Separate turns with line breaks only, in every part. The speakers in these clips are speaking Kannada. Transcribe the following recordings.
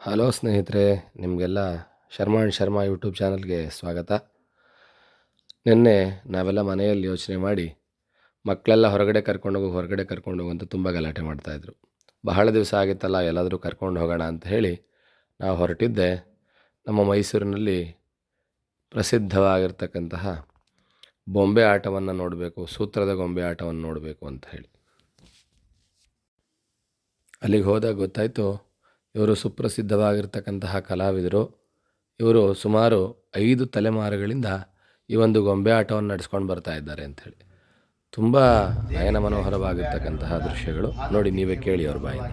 ಹಲೋ ಸ್ನೇಹಿತರೆ, ನಿಮಗೆಲ್ಲ ಶರ್ಮಾ ಶರ್ಮಾ ಯೂಟ್ಯೂಬ್ ಚಾನಲ್ಗೆ ಸ್ವಾಗತ. ನಿನ್ನೆ ನಾವೆಲ್ಲ ಮನೆಯಲ್ಲಿ ಯೋಚನೆ ಮಾಡಿ ಮಕ್ಕಳೆಲ್ಲ ಹೊರಗಡೆ ಕರ್ಕೊಂಡೋಗು ಹೊರಗಡೆ ಕರ್ಕೊಂಡೋಗು ಅಂತ ತುಂಬ ಗಲಾಟೆ ಮಾಡ್ತಾಯಿದ್ರು ಬಹಳ ದಿವಸ ಆಗಿತ್ತಲ್ಲ, ಎಲ್ಲಾದರೂ ಕರ್ಕೊಂಡು ಹೋಗೋಣ ಅಂತ ಹೇಳಿ ನಾವು ಹೊರಟಿದ್ದೆ. ನಮ್ಮ ಮೈಸೂರಿನಲ್ಲಿ ಪ್ರಸಿದ್ಧವಾಗಿರ್ತಕ್ಕಂತಹ ಬೊಂಬೆ ಆಟವನ್ನು ನೋಡಬೇಕು, ಸೂತ್ರದ ಗೊಂಬೆ ಆಟವನ್ನು ನೋಡಬೇಕು ಅಂತ ಹೇಳಿ. ಅಲ್ಲಿಗೆ ಹೋದಾಗ ಗೊತ್ತಾಯಿತು ಇವರು ಸುಪ್ರಸಿದ್ಧವಾಗಿರ್ತಕ್ಕಂತಹ ಕಲಾವಿದರು. ಇವರು ಸುಮಾರು ಐದು ತಲೆಮಾರುಗಳಿಂದ ಈ ಒಂದು ಗೊಂಬೆ ಆಟವನ್ನು ನಡೆಸ್ಕೊಂಡು ಬರ್ತಾ ಇದ್ದಾರೆ ಅಂಥೇಳಿ ತುಂಬ ನಯನ ಮನೋಹರವಾಗಿರ್ತಕ್ಕಂತಹ ದೃಶ್ಯಗಳು. ನೋಡಿ, ನೀವೇ ಕೇಳಿ ಅವ್ರ ಬಾಯಿಂದ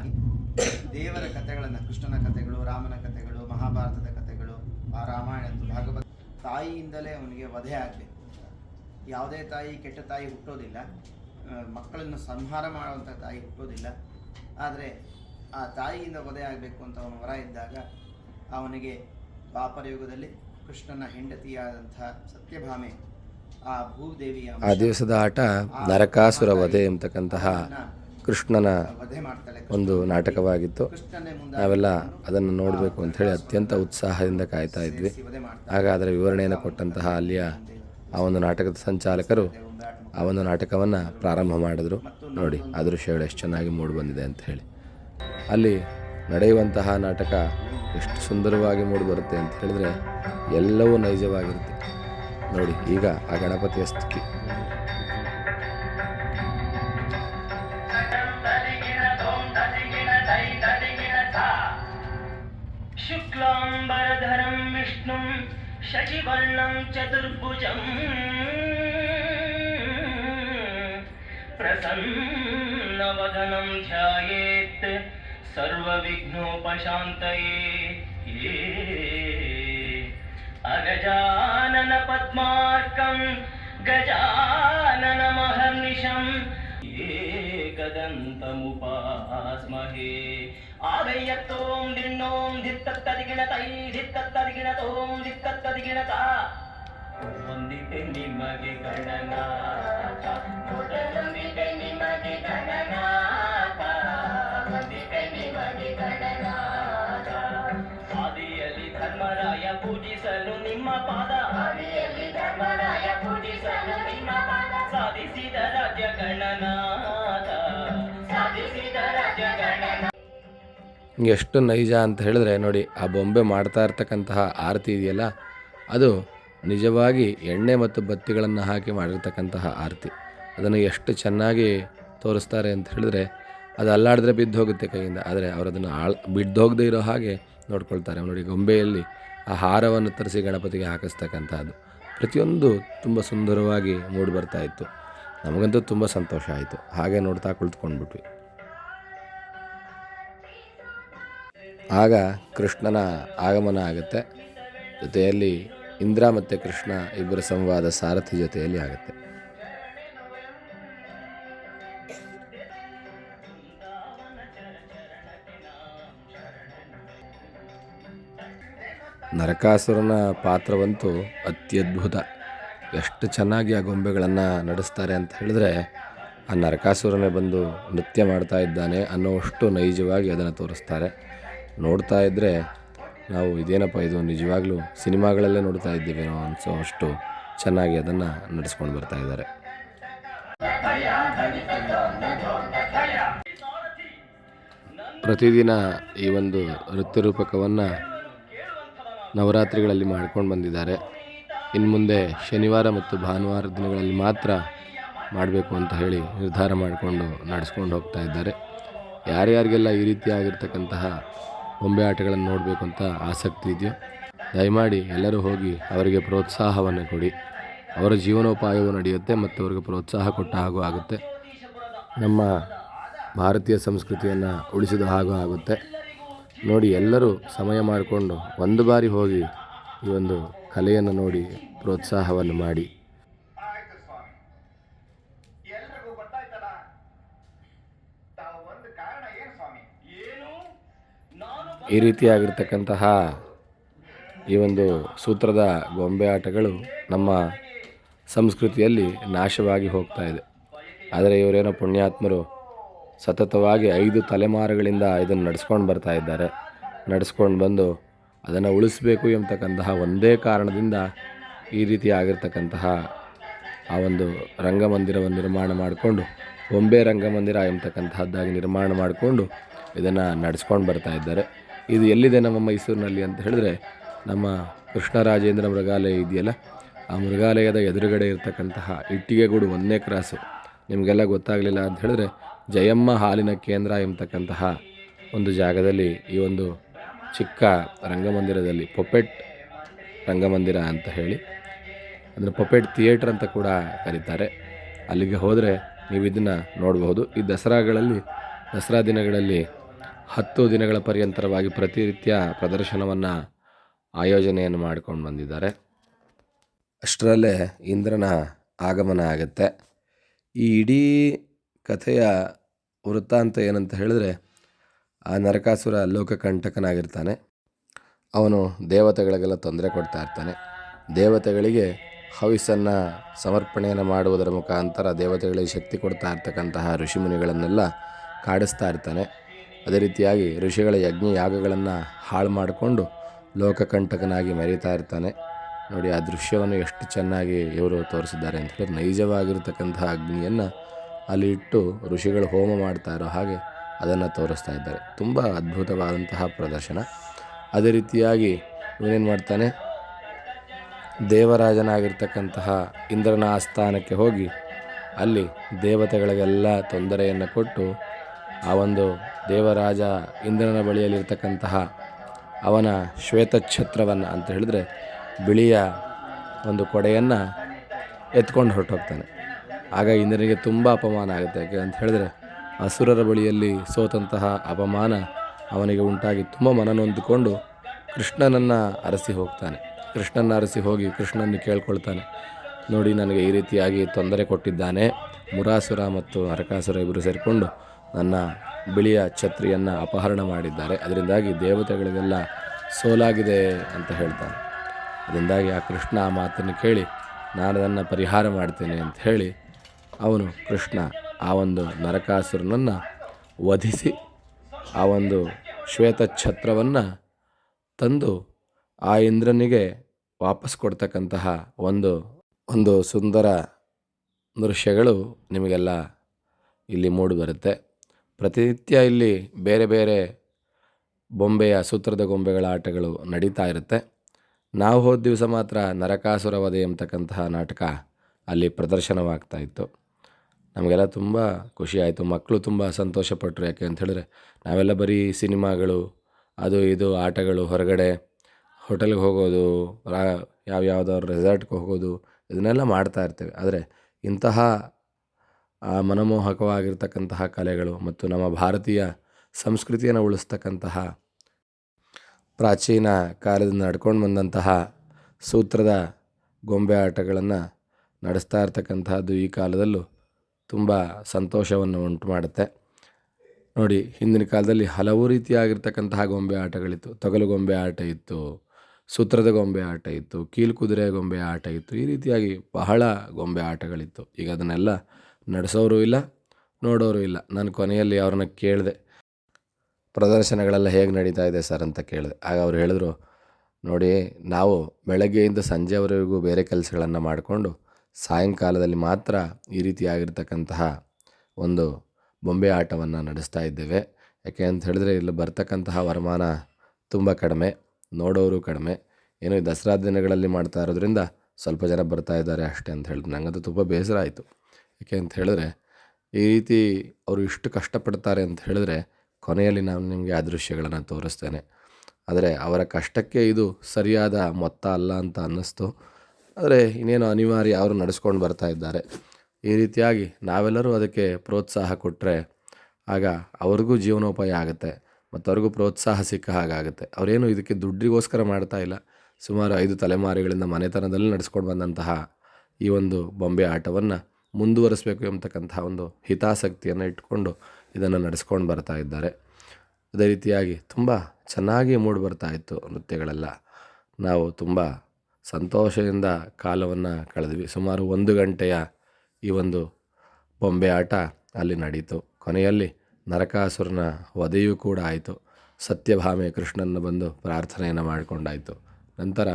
ದೇವರ ಕಥೆಗಳನ್ನು, ಕೃಷ್ಣನ ಕಥೆಗಳು, ರಾಮನ ಕಥೆಗಳು, ಮಹಾಭಾರತದ ಕಥೆಗಳು, ಆ ರಾಮಾಯಣ ಭಾಗವತ ತಾಯಿಯಿಂದಲೇ ಅವನಿಗೆ ವಧೆ ಆಗಲಿ. ಯಾವುದೇ ತಾಯಿ ಕೆಟ್ಟ ತಾಯಿ ಹುಟ್ಟೋದಿಲ್ಲ. ಮಕ್ಕಳನ್ನು ಸಂಹಾರ ಮಾಡುವಂಥ ತಾಯಿ ಹುಟ್ಟೋದಿಲ್ಲ. ಆದರೆ ಆ ತಾಯಿಯಿಂದ ವಧೆ ಆಗಬೇಕು ಅಂತ ಅವನ ವರ ಇದ್ದಾಗ ಅವನಿಗೆ ಪಾಪರ ಯುಗದಲ್ಲಿ ಕೃಷ್ಣನ ಹೆಂಡತಿಯಾದಂಥ ಸತ್ಯಭಾಮೆ ಆ ಭೂದೇವಿಯ
ಆ ದಿವಸದ ಆಟ ನರಕಾಸುರ ವಧೆ ಎಂಬತಕ್ಕಂತಹ ಕೃಷ್ಣನ ಒಂದು ನಾಟಕವಾಗಿತ್ತು. ನಾವೆಲ್ಲ ಅದನ್ನು ನೋಡಬೇಕು ಅಂಥೇಳಿ ಅತ್ಯಂತ ಉತ್ಸಾಹದಿಂದ ಕಾಯ್ತಾ ಇದ್ವಿ.
ಹಾಗಾದರೆ
ಆಗ ಅದರ ವಿವರಣೆಯನ್ನು ಕೊಟ್ಟಂತಹ ಅಲ್ಲಿಯ ಆ ಒಂದು ನಾಟಕದ ಸಂಚಾಲಕರು ಆ ಒಂದು ನಾಟಕವನ್ನು ಪ್ರಾರಂಭ ಮಾಡಿದ್ರು. ನೋಡಿ ಆ ದೃಶ್ಯಗಳು ಎಷ್ಟು ಚೆನ್ನಾಗಿ ಮೂಡಿ ಬಂದಿದೆ ಅಂತ ಹೇಳಿ. ಅಲ್ಲಿ ನಡೆಯುವಂತಹ ನಾಟಕ ಎಷ್ಟು ಸುಂದರವಾಗಿ ಮೂಡಿಬರುತ್ತೆ ಅಂತ ಹೇಳಿದ್ರೆ ಎಲ್ಲವೂ ನೈಜವಾಗಿರುತ್ತೆ. ನೋಡಿ, ಈಗ ಆ ಗಣಪತಿಯ ಸ್ಥಿತಿ
ಶುಕ್ಲಾಂಬರಧರಂ ವಿಷ್ಣು ಶಚಿವರ್ಣಂ ಚತುರ್ಭುಜಂ प्रसन्नवदनं ध्यायेत् सर्वविघ्नोपशान्तये अगजानन पद्मार्कं गजाननमहर्निशम् एकदन्तमुपास्महे आदयत्तों दिण्णों धित्तत्तदिगिणतै धित्तत्तदिगिणतों धित्तत्तदिगिणत ವಂದಿತೆ ನಿಮಗೆ ಗಣನಾಥ. ವಂದಿತೆ ನಿಮಗೆ ಗಣನಾಥ. ವಂದಿತೆ ನಿಮಗೆ ಗಣನಾಥ. ಹಾದಿಯಲ್ಲಿ ಧರ್ಮರಾಯ ಪೂಜಿಸಲು ನಿಮ್ಮ ಪಾದ. ಹಾದಿಯಲ್ಲಿ ಧರ್ಮರಾಯ ಪೂಜಿಸಲು ನಿಮ್ಮ ಪಾದ. ಸಾಧಿಸಿದ ರಾಜ್ಯ ಗಣನಾಥ. ಸಾಧಿಸಿದ ರಾಜ್ಯ ಗಣನಾಥ.
ಎಷ್ಟು ನೈಜ ಅಂತ ಹೇಳಿದ್ರೆ ನೋಡಿ, ಆ ಬೊಂಬೆ ಮಾಡ್ತಾ ಇರ್ತಕ್ಕಂತಹ ಆರತಿ ಇದೆಯಲ್ಲ, ಅದು ನಿಜವಾಗಿ ಎಣ್ಣೆ ಮತ್ತು ಬತ್ತಿಗಳನ್ನು ಹಾಕಿ ಮಾಡಿರ್ತಕ್ಕಂತಹ ಆರತಿ. ಅದನ್ನು ಎಷ್ಟು ಚೆನ್ನಾಗಿ ತೋರಿಸ್ತಾರೆ ಅಂತ ಹೇಳಿದ್ರೆ ಅದು ಅಲ್ಲಾಡಿದ್ರೆ ಬಿದ್ದು ಹೋಗುತ್ತೆ ಕೈಯಿಂದ. ಆದರೆ ಅವರು ಅದನ್ನು ಆಳ್ ಬಿದ್ದೋಗದೆ ಇರೋ ಹಾಗೆ ನೋಡ್ಕೊಳ್ತಾರೆ. ನೋಡಿ, ಗೊಂಬೆಯಲ್ಲಿ ಆ ಹಾರವನ್ನು ತರಿಸಿ ಗಣಪತಿಗೆ ಹಾಕಿಸ್ತಕ್ಕಂಥದ್ದು ಪ್ರತಿಯೊಂದು ತುಂಬ ಸುಂದರವಾಗಿ ಮೂಡಿ ಬರ್ತಾ ಇತ್ತು. ನಮಗಂತೂ ತುಂಬ ಸಂತೋಷ ಆಯಿತು. ಹಾಗೆ ನೋಡ್ತಾ ಕುಳಿತುಕೊಂಡ್ಬಿಟ್ವಿ. ಆಗ ಕೃಷ್ಣನ ಆಗಮನ ಆಗುತ್ತೆ. ಜೊತೆಯಲ್ಲಿ ಇಂದ್ರ ಮತ್ತು ಕೃಷ್ಣ ಇಬ್ಬರ ಸಂವಾದ ಸಾರಥಿ ಜೊತೆಯಲ್ಲಿ ಆಗುತ್ತೆ. ನರಕಾಸುರನ ಪಾತ್ರವಂತೂ ಅತ್ಯದ್ಭುತ. ಎಷ್ಟು ಚೆನ್ನಾಗಿ ಆ ಗೊಂಬೆಗಳನ್ನು ನಡೆಸ್ತಾರೆ ಅಂತ ಹೇಳಿದ್ರೆ, ಆ ನರಕಾಸುರನೇ ಬಂದು ನೃತ್ಯ ಮಾಡ್ತಾ ಇದ್ದಾನೆ ಅನ್ನೋಷ್ಟು ನೈಜವಾಗಿ ಅದನ್ನು ತೋರಿಸ್ತಾರೆ. ನೋಡ್ತಾ ಇದ್ದರೆ ನಾವು ಇದೇನಪ್ಪ ಇದು ನಿಜವಾಗ್ಲೂ ಸಿನಿಮಾಗಳಲ್ಲೇ ನೋಡ್ತಾ ಇದ್ದೀವೇನೋ ಅನಿಸೋ ಅಷ್ಟು ಚೆನ್ನಾಗಿ ಅದನ್ನು ನಡೆಸ್ಕೊಂಡು ಬರ್ತಾ ಇದ್ದಾರೆ. ಪ್ರತಿದಿನ ಈ ಒಂದು ನೃತ್ಯ ನವರಾತ್ರಿಗಳಲ್ಲಿ ಮಾಡ್ಕೊಂಡು ಬಂದಿದ್ದಾರೆ. ಇನ್ನು ಮುಂದೆ ಶನಿವಾರ ಮತ್ತು ಭಾನುವಾರ ದಿನಗಳಲ್ಲಿ ಮಾತ್ರ ಮಾಡಬೇಕು ಅಂತ ಹೇಳಿ ನಿರ್ಧಾರ ಮಾಡಿಕೊಂಡು ನಡೆಸ್ಕೊಂಡು ಹೋಗ್ತಾ ಇದ್ದಾರೆ. ಯಾರ್ಯಾರಿಗೆಲ್ಲ ಈ ರೀತಿಯಾಗಿರ್ತಕ್ಕಂತಹ ಬೊಂಬೆ ಆಟಗಳನ್ನು ನೋಡಬೇಕು ಅಂತ ಆಸಕ್ತಿ ಇದೆಯೋ, ದಯಮಾಡಿ ಎಲ್ಲರೂ ಹೋಗಿ ಅವರಿಗೆ ಪ್ರೋತ್ಸಾಹವನ್ನು ಕೊಡಿ. ಅವರ ಜೀವನೋಪಾಯವು ನಡೆಯುತ್ತೆ ಮತ್ತು ಅವರಿಗೆ ಪ್ರೋತ್ಸಾಹ ಕೊಟ್ಟ ಹಾಗೂ ಆಗುತ್ತೆ. ನಮ್ಮ ಭಾರತೀಯ ಸಂಸ್ಕೃತಿಯನ್ನು ಉಳಿಸಿದ ಹಾಗೂ ಆಗುತ್ತೆ. ನೋಡಿ, ಎಲ್ಲರೂ ಸಮಯ ಮಾಡಿಕೊಂಡು ಒಂದು ಬಾರಿ ಹೋಗಿ ಈ ಒಂದು ಕಲೆಯನ್ನು ನೋಡಿ, ಪ್ರೋತ್ಸಾಹವನ್ನು ಮಾಡಿ
ಆಯ್ತು ಸ್ವಾಮಿ ಎಲ್ರಿಗೂ ಗೊತ್ತಾಯ್ತಲ್ಲ ತಾವು ಒಂದು ಕಾರಣ ಏನು ಸ್ವಾಮಿ
ಏನು ನಾನು
ಈ ರೀತಿಯಾಗಿರ್ತಕ್ಕಂತಹ ಈ ಒಂದು ಸೂತ್ರದ ಗೊಂಬೆ ಆಟಗಳು ನಮ್ಮ ಸಂಸ್ಕೃತಿಯಲ್ಲಿ ನಾಶವಾಗಿ ಹೋಗ್ತಾ ಇದೆ. ಆದರೆ ಇವರೇನೋ ಪುಣ್ಯಾತ್ಮರು ಸತತವಾಗಿ ಐದು ತಲೆಮಾರುಗಳಿಂದ ಇದನ್ನು ನಡೆಸ್ಕೊಂಡು ಬರ್ತಾ ಇದ್ದಾರೆ. ನಡೆಸ್ಕೊಂಡು ಬಂದು ಅದನ್ನು ಉಳಿಸಬೇಕು ಎಂಬತಕ್ಕಂತಹ ಒಂದೇ ಕಾರಣದಿಂದ ಈ ರೀತಿ ಆಗಿರ್ತಕ್ಕಂತಹ ಆ ಒಂದು ರಂಗಮಂದಿರವನ್ನು ನಿರ್ಮಾಣ ಮಾಡಿಕೊಂಡು ಬೊಂಬೆ ರಂಗಮಂದಿರ ಎಂಬತಕ್ಕಂತಹದ್ದಾಗಿ ನಿರ್ಮಾಣ ಮಾಡಿಕೊಂಡು ಇದನ್ನು ನಡೆಸ್ಕೊಂಡು ಬರ್ತಾ ಇದ್ದಾರೆ. ಇದು ಎಲ್ಲಿದೆ ನಮ್ಮ ಮೈಸೂರಿನಲ್ಲಿ ಅಂತ ಹೇಳಿದ್ರೆ ನಮ್ಮ ಕೃಷ್ಣರಾಜೇಂದ್ರ ಮೃಗಾಲಯ ಇದೆಯಲ್ಲ? ಆ ಮೃಗಾಲಯದ ಎದುರುಗಡೆ ಇರತಕ್ಕಂತಹ ಇಟ್ಟಿಗೆಗೂಡು ಒಂದನೇ ಕ್ರಾಸು ನಿಮಗೆಲ್ಲ ಗೊತ್ತಾಗಲಿಲ್ಲ ಅಂತ ಹೇಳಿದ್ರೆ ಜಯಮ್ಮ ಹಾಲಿನ ಕೇಂದ್ರ ಎಂಬತಕ್ಕಂತಹ ಒಂದು ಜಾಗದಲ್ಲಿ ಈ ಒಂದು ಚಿಕ್ಕ ರಂಗಮಂದಿರದಲ್ಲಿ ಪೊಪೆಟ್ ರಂಗಮಂದಿರ ಅಂತ ಹೇಳಿ, ಅಂದರೆ ಪೊಪೆಟ್ ಥಿಯೇಟ್ರ್ ಅಂತ ಕೂಡ ಕರೀತಾರೆ. ಅಲ್ಲಿಗೆ ಹೋದರೆ ನೀವು ಇದನ್ನು ನೋಡಬಹುದು. ಈ ದಸರಾಗಳಲ್ಲಿ, ದಸರಾ ದಿನಗಳಲ್ಲಿ ಹತ್ತು ದಿನಗಳ ಪರ್ಯಂತರವಾಗಿ ಪ್ರತಿನಿತ್ಯ ಪ್ರದರ್ಶನವನ್ನು ಆಯೋಜನೆಯನ್ನು ಮಾಡ್ಕೊಂಡು ಬಂದಿದ್ದಾರೆ. ಅಷ್ಟರಲ್ಲೇ ಇಂದ್ರನ ಆಗಮನ ಆಗುತ್ತೆ. ಈ ಇಡೀ ಕಥೆಯ ವೃತ್ತಾಂತ ಏನಂತ ಹೇಳಿದ್ರೆ, ಆ ನರಕಾಸುರ ಲೋಕಕಂಟಕನಾಗಿರ್ತಾನೆ. ಅವನು ದೇವತೆಗಳಿಗೆಲ್ಲ ತೊಂದರೆ ಕೊಡ್ತಾ ಇರ್ತಾನೆ. ದೇವತೆಗಳಿಗೆ ಹವಿಸನ್ನು ಸಮರ್ಪಣೆಯನ್ನು ಮಾಡುವುದರ ಮುಖಾಂತರ ದೇವತೆಗಳಿಗೆ ಶಕ್ತಿ ಕೊಡ್ತಾ ಇರ್ತಕ್ಕಂತಹ ಋಷಿಮುನಿಗಳನ್ನೆಲ್ಲ ಕಾಡಿಸ್ತಾ ಇರ್ತಾನೆ. ಅದೇ ರೀತಿಯಾಗಿ ಋಷಿಗಳ ಯಜ್ಞ ಯಾಗಗಳನ್ನು ಹಾಳು ಮಾಡಿಕೊಂಡು ಲೋಕಕಂಟಕನಾಗಿ ಮೆರೀತಾ ಇರ್ತಾನೆ. ನೋಡಿ, ಆ ದೃಶ್ಯವನ್ನು ಎಷ್ಟು ಚೆನ್ನಾಗಿ ಇವರು ತೋರಿಸಿದ್ದಾರೆ ಅಂತ ಹೇಳಿದ್ರೆ, ನೈಜವಾಗಿರ್ತಕ್ಕಂತಹ ಅಗ್ನಿಯನ್ನು ಅಲ್ಲಿ ಇಟ್ಟು ಋಷಿಗಳು ಹೋಮ ಮಾಡ್ತಾ ಇರೋ ಹಾಗೆ ಅದನ್ನು ತೋರಿಸ್ತಾ ಇದ್ದಾರೆ. ತುಂಬ ಅದ್ಭುತವಾದಂತಹ ಪ್ರದರ್ಶನ. ಅದೇ ರೀತಿಯಾಗಿ ಇವನೇನು ಮಾಡ್ತಾನೆ? ದೇವರಾಜನಾಗಿರ್ತಕ್ಕಂತಹ ಇಂದ್ರನ ಆಸ್ಥಾನಕ್ಕೆ ಹೋಗಿ ಅಲ್ಲಿ ದೇವತೆಗಳಿಗೆಲ್ಲ ತೊಂದರೆಯನ್ನು ಕೊಟ್ಟು ಆ ಒಂದು ದೇವರಾಜ ಇಂದ್ರನ ಬಳಿಯಲ್ಲಿರ್ತಕ್ಕಂತಹ ಅವನ ಶ್ವೇತಛತ್ರವನ್ನು ಅಂತ ಹೇಳಿದ್ರೆ ಬಿಳಿಯ ಒಂದು ಕೊಡೆಯನ್ನು ಎತ್ಕೊಂಡು ಹೊರಟೋಗ್ತಾನೆ. ಆಗ ಇಂದ್ರನಿಗೆ ತುಂಬ ಅಪಮಾನ ಆಗುತ್ತೆ. ಯಾಕೆ ಅಂತ ಹೇಳಿದ್ರೆ ಅಸುರರ ಬಳಿಯಲ್ಲಿ ಸೋತಂತಹ ಅಪಮಾನ ಅವನಿಗೆ ಉಂಟಾಗಿ ತುಂಬ ಮನನೊಂದುಕೊಂಡು ಕೃಷ್ಣನನ್ನು ಅರಸಿ ಹೋಗ್ತಾನೆ. ಕೃಷ್ಣನ ಅರಸಿ ಹೋಗಿ ಕೃಷ್ಣನನ್ನು ಕೇಳ್ಕೊಳ್ತಾನೆ. ನೋಡಿ, ನನಗೆ ಈ ರೀತಿಯಾಗಿ ತೊಂದರೆ ಕೊಟ್ಟಿದ್ದಾನೆ. ಮುರಾಸುರ ಮತ್ತು ಅರಕಾಸುರ ಇಬ್ಬರು ಸೇರಿಕೊಂಡು ನನ್ನ ಬಿಳಿಯ ಛತ್ರಿಯನ್ನು ಅಪಹರಣ ಮಾಡಿದ್ದಾರೆ. ಅದರಿಂದಾಗಿ ದೇವತೆಗಳಿಗೆಲ್ಲ ಸೋಲಾಗಿದೆ ಅಂತ ಹೇಳ್ತಾನೆ. ಅದರಿಂದಾಗಿ ಆ ಕೃಷ್ಣ ಆ ಮಾತನ್ನು ಕೇಳಿ, ನಾನು ಅದನ್ನು ಪರಿಹಾರ ಮಾಡ್ತೇನೆ ಅಂತ ಹೇಳಿ, ಅವನು ಕೃಷ್ಣ ಆ ಒಂದು ನರಕಾಸುರನನ್ನು ವಧಿಸಿ ಆ ಒಂದು ಶ್ವೇತ ಛತ್ರವನ್ನು ತಂದು ಆ ಇಂದ್ರನಿಗೆ ವಾಪಸ್ ಕೊಡ್ತಕ್ಕಂತಹ ಒಂದು ಒಂದು ಸುಂದರ ದೃಶ್ಯಗಳು ನಿಮಗೆಲ್ಲ ಇಲ್ಲಿ ಮೂಡಿಬರುತ್ತೆ. ಪ್ರತಿನಿತ್ಯ ಇಲ್ಲಿ ಬೇರೆ ಬೇರೆ ಬೊಂಬೆಯ ಸೂತ್ರದ ಗೊಂಬೆಗಳ ಆಟಗಳು ನಡೀತಾ ಇರುತ್ತೆ. ನಾವು ಹೋದ ದಿವಸ ಮಾತ್ರ ನರಕಾಸುರ ವಧೆ ಎಂಬತಕ್ಕಂತಹ ನಾಟಕ ಅಲ್ಲಿ ಪ್ರದರ್ಶನವಾಗ್ತಾ ಇತ್ತು. ನಮಗೆಲ್ಲ ತುಂಬ ಖುಷಿ ಆಯಿತು. ಮಕ್ಕಳು ತುಂಬ ಸಂತೋಷಪಟ್ಟರು ಯಾಕೆ ಅಂತ ಹೇಳಿದ್ರೆ ನಾವೆಲ್ಲ ಬರೀ ಸಿನಿಮಾಗಳು, ಅದು ಇದು, ಆಟಗಳು ಹೊರಗಡೆ ಹೋಟೆಲ್ಗೆ ಹೋಗೋದು, ರಾ ಯಾವ ಯಾವುದಾದ್ರು ರೆಸಾರ್ಟ್ಗೆ ಹೋಗೋದು, ಇದನ್ನೆಲ್ಲ ಮಾಡ್ತಾ ಇರ್ತೇವೆ. ಆದರೆ ಇಂತಹ ಆ ಮನಮೋಹಕವಾಗಿರ್ತಕ್ಕಂತಹ ಕಲೆಗಳು ಮತ್ತು ನಮ್ಮ ಭಾರತೀಯ ಸಂಸ್ಕೃತಿಯನ್ನು ಉಳಿಸ್ತಕ್ಕಂತಹ ಪ್ರಾಚೀನ ಕಾಲದಿಂದ ನಡ್ಕೊಂಡು ಬಂದಂತಹ ಸೂತ್ರದ ಗೊಂಬೆ ಆಟಗಳನ್ನು ನಡೆಸ್ತಾ ಇರ್ತಕ್ಕಂತಹದ್ದು ಈ ಕಾಲದಲ್ಲೂ ತುಂಬ ಸಂತೋಷವನ್ನು ಉಂಟು ಮಾಡುತ್ತೆ. ನೋಡಿ, ಹಿಂದಿನ ಕಾಲದಲ್ಲಿ ಹಲವು ರೀತಿಯಾಗಿರ್ತಕ್ಕಂತಹ ಗೊಂಬೆ ಆಟಗಳಿತ್ತು. ತೊಗಲು ಗೊಂಬೆ ಆಟ ಇತ್ತು, ಸೂತ್ರದ ಗೊಂಬೆ ಆಟ ಇತ್ತು ಕೀಲು ಕುದುರೆ ಗೊಂಬೆ ಆಟ ಇತ್ತು, ಈ ರೀತಿಯಾಗಿ ಬಹಳ ಗೊಂಬೆ ಆಟಗಳಿತ್ತು. ಈಗ ಅದನ್ನೆಲ್ಲ ನಡೆಸೋರು ಇಲ್ಲ, ನೋಡೋರು ಇಲ್ಲ. ನಾನು ಕೊನೆಯಲ್ಲಿ ಅವ್ರನ್ನ ಕೇಳಿದೆ, ಪ್ರದರ್ಶನಗಳೆಲ್ಲ ಹೇಗೆ ನಡೀತಾ ಇದೆ ಸರ್ ಅಂತ ಕೇಳಿದೆ. ಆಗ ಅವ್ರು ಹೇಳಿದ್ರು, ನೋಡಿ, ನಾವು ಬೆಳಗ್ಗೆಯಿಂದ ಸಂಜೆವರೆಗೂ ಬೇರೆ ಕೆಲಸಗಳನ್ನು ಮಾಡಿಕೊಂಡು ಸಾಯಂಕಾಲದಲ್ಲಿ ಮಾತ್ರ ಈ ರೀತಿಯಾಗಿರ್ತಕ್ಕಂತಹ ಒಂದು ಬೊಂಬೆ ಆಟವನ್ನು ನಡೆಸ್ತಾ ಇದ್ದೇವೆ. ಯಾಕೆ ಅಂತ ಹೇಳಿದ್ರೆ, ಇಲ್ಲಿ ಬರ್ತಕ್ಕಂತಹ ವರಮಾನ ತುಂಬ ಕಡಿಮೆ, ನೋಡೋರು ಕಡಿಮೆ. ಏನು ದಸರಾ ದಿನಗಳಲ್ಲಿ ಮಾಡ್ತಾ ಇರೋದ್ರಿಂದ ಸ್ವಲ್ಪ ಜನ ಬರ್ತಾ ಇದ್ದಾರೆ ಅಷ್ಟೇ ಅಂತ ಹೇಳಿದ್ರು. ನನಗಂತೂ ತುಂಬ ಬೇಸರ ಆಯಿತು. ಯಾಕೆ ಅಂತ ಹೇಳಿದ್ರೆ, ಈ ರೀತಿ ಅವರು ಇಷ್ಟು ಕಷ್ಟಪಡ್ತಾರೆ ಅಂತ ಹೇಳಿದ್ರೆ, ಕೊನೆಯಲ್ಲಿ ನಾನು ನಿಮಗೆ ಆ ದೃಶ್ಯಗಳನ್ನು ತೋರಿಸ್ತೇನೆ. ಆದರೆ ಅವರ ಕಷ್ಟಕ್ಕೆ ಇದು ಸರಿಯಾದ ಮೊತ್ತ ಅಲ್ಲ ಅಂತ ಅನ್ನಿಸ್ತು. ಆದರೆ ಇನ್ನೇನು ಅನಿವಾರ್ಯ ಅವರು ನಡೆಸ್ಕೊಂಡು ಬರ್ತಾ ಇದ್ದಾರೆ. ಈ ರೀತಿಯಾಗಿ ನಾವೆಲ್ಲರೂ ಅದಕ್ಕೆ ಪ್ರೋತ್ಸಾಹ ಕೊಟ್ಟರೆ ಆಗ ಅವ್ರಿಗೂ ಜೀವನೋಪಾಯ ಆಗುತ್ತೆ ಮತ್ತು ಅವ್ರಿಗೂ ಪ್ರೋತ್ಸಾಹ ಸಿಕ್ಕ ಹಾಗಾಗುತ್ತೆ ಅವರೇನು ಇದಕ್ಕೆ ದುಡ್ಡಿಗೋಸ್ಕರ ಮಾಡ್ತಾ ಇಲ್ಲ. ಸುಮಾರು ಐದು ತಲೆಮಾರುಗಳಿಂದ ಮನೆತನದಲ್ಲಿ ನಡೆಸ್ಕೊಂಡು ಬಂದಂತಹ ಈ ಒಂದು ಬೊಂಬೆ ಆಟವನ್ನು ಮುಂದುವರಿಸಬೇಕು ಎಂಬತಕ್ಕಂಥ ಒಂದು ಹಿತಾಸಕ್ತಿಯನ್ನು ಇಟ್ಕೊಂಡು ಇದನ್ನು ನಡೆಸ್ಕೊಂಡು ಬರ್ತಾ ಇದ್ದಾರೆ. ಅದೇ ರೀತಿಯಾಗಿ ತುಂಬ ಚೆನ್ನಾಗಿ ಮೂಡಿ ಬರ್ತಾ ಇತ್ತು ನೃತ್ಯಗಳೆಲ್ಲ. ನಾವು ತುಂಬ ಸಂತೋಷದಿಂದ ಕಾಲವನ್ನು ಕಳೆದ್ವಿ. ಸುಮಾರು ಒಂದು ಗಂಟೆಯ ಈ ಒಂದು ಬೊಂಬೆ ಆಟ ಅಲ್ಲಿ ನಡೀತು. ಕೊನೆಯಲ್ಲಿ ನರಕಾಸುರನ ವಧೆಯೂ ಕೂಡ ಆಯಿತು. ಸತ್ಯಭಾಮೆ ಕೃಷ್ಣನ ಬಂದು ಪ್ರಾರ್ಥನೆಯನ್ನು ಮಾಡಿಕೊಂಡಾಯಿತು. ನಂತರ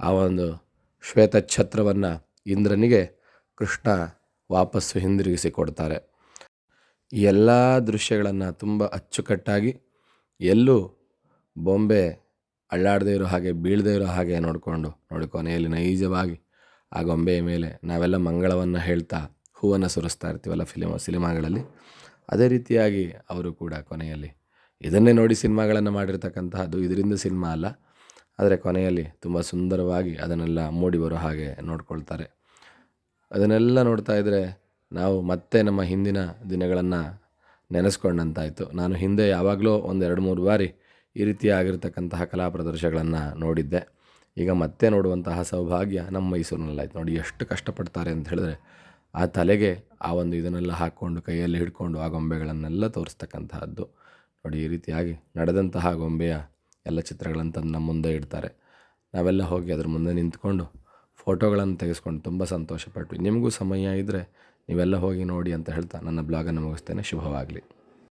ಆ ಒಂದು ಶ್ವೇತಛತ್ರವನ್ನು ಇಂದ್ರನಿಗೆ ಕೃಷ್ಣ ವಾಪಸ್ಸು ಹಿಂದಿರುಗಿಸಿ ಕೊಡ್ತಾರೆ. ಈ ಎಲ್ಲ ದೃಶ್ಯಗಳನ್ನು ತುಂಬ ಅಚ್ಚುಕಟ್ಟಾಗಿ ಎಲ್ಲೂ ಬೊಂಬೆ ಅಳ್ಳಾಡದೇ ಇರೋ ಹಾಗೆ, ಬೀಳದೇ ಇರೋ ಹಾಗೆ ನೋಡಿಕೊಂಡು ನೋಡಿ ಕೊನೆಯಲ್ಲಿ ನೈಜವಾಗಿ ಆ ಗೊಂಬೆಯ ಮೇಲೆ ನಾವೆಲ್ಲ ಮಂಗಳವನ್ನು ಹೇಳ್ತಾ ಹೂವನ್ನು ಸುರಿಸ್ತಾ ಇರ್ತೀವಲ್ಲ ಫಿಲಿಮ ಸಿನಿಮಾಗಳಲ್ಲಿ. ಅದೇ ರೀತಿಯಾಗಿ ಅವರು ಕೂಡ ಕೊನೆಯಲ್ಲಿ ಇದನ್ನೇ ನೋಡಿ ಸಿನಿಮಾಗಳನ್ನು ಮಾಡಿರ್ತಕ್ಕಂತಹದ್ದು ಇದರಿಂದ ಸಿನಿಮಾ ಅಲ್ಲ. ಆದರೆ ಕೊನೆಯಲ್ಲಿ ತುಂಬ ಸುಂದರವಾಗಿ ಅದನ್ನೆಲ್ಲ ಮೂಡಿ ಬರೋ ಹಾಗೆ ನೋಡ್ಕೊಳ್ತಾರೆ. ಅದನ್ನೆಲ್ಲ ನೋಡ್ತಾ ಇದ್ದರೆ ನಾವು ಮತ್ತೆ ನಮ್ಮ ಹಿಂದಿನ ದಿನಗಳನ್ನು ನೆನೆಸ್ಕೊಂಡಂತಾಯಿತು. ನಾನು ಹಿಂದೆ ಯಾವಾಗಲೂ ಒಂದು ಎರಡು ಮೂರು ಬಾರಿ ಈ ರೀತಿ ಆಗಿರ್ತಕ್ಕಂತಹ ಕಲಾ ಪ್ರದರ್ಶನಗಳನ್ನು ನೋಡಿದ್ದೆ. ಈಗ ಮತ್ತೆ ನೋಡುವಂತಹ ಸೌಭಾಗ್ಯ ನಮ್ಮ ಮೈಸೂರಿನಲ್ಲಾಯ್ತು. ನೋಡಿ ಎಷ್ಟು ಕಷ್ಟಪಡ್ತಾರೆ ಅಂತ ಹೇಳಿದ್ರೆ ಆ ತಲೆಗೆ ಆ ಒಂದು ಇದನ್ನೆಲ್ಲ ಹಾಕ್ಕೊಂಡು, ಕೈಯಲ್ಲಿ ಹಿಡ್ಕೊಂಡು ಆ ಗೊಂಬೆಗಳನ್ನೆಲ್ಲ ತೋರಿಸ್ತಕ್ಕಂತಹದ್ದು. ನೋಡಿ ಈ ರೀತಿಯಾಗಿ ನಡೆದಂತಹ ಗೊಂಬೆಯ ಎಲ್ಲ ಚಿತ್ರಗಳನ್ನು ತಂದು ನಮ್ಮ ಮುಂದೆ ಇಡ್ತಾರೆ. ನಾವೆಲ್ಲ ಹೋಗಿ ಅದ್ರ ಮುಂದೆ ನಿಂತ್ಕೊಂಡು ಫೋಟೋಗಳನ್ನು ತೆಗೆಸ್ಕೊಂಡು ತುಂಬ ಸಂತೋಷಪಟ್ವಿ. ನಿಮಗೂ ಸಮಯ ಇದ್ದರೆ ನೀವೆಲ್ಲ ಹೋಗಿ ನೋಡಿ ಅಂತ ಹೇಳ್ತಾ ನನ್ನ ಬ್ಲಾಗನ್ನು ಮುಗಿಸ್ತೇನೆ. ಶುಭವಾಗಲಿ.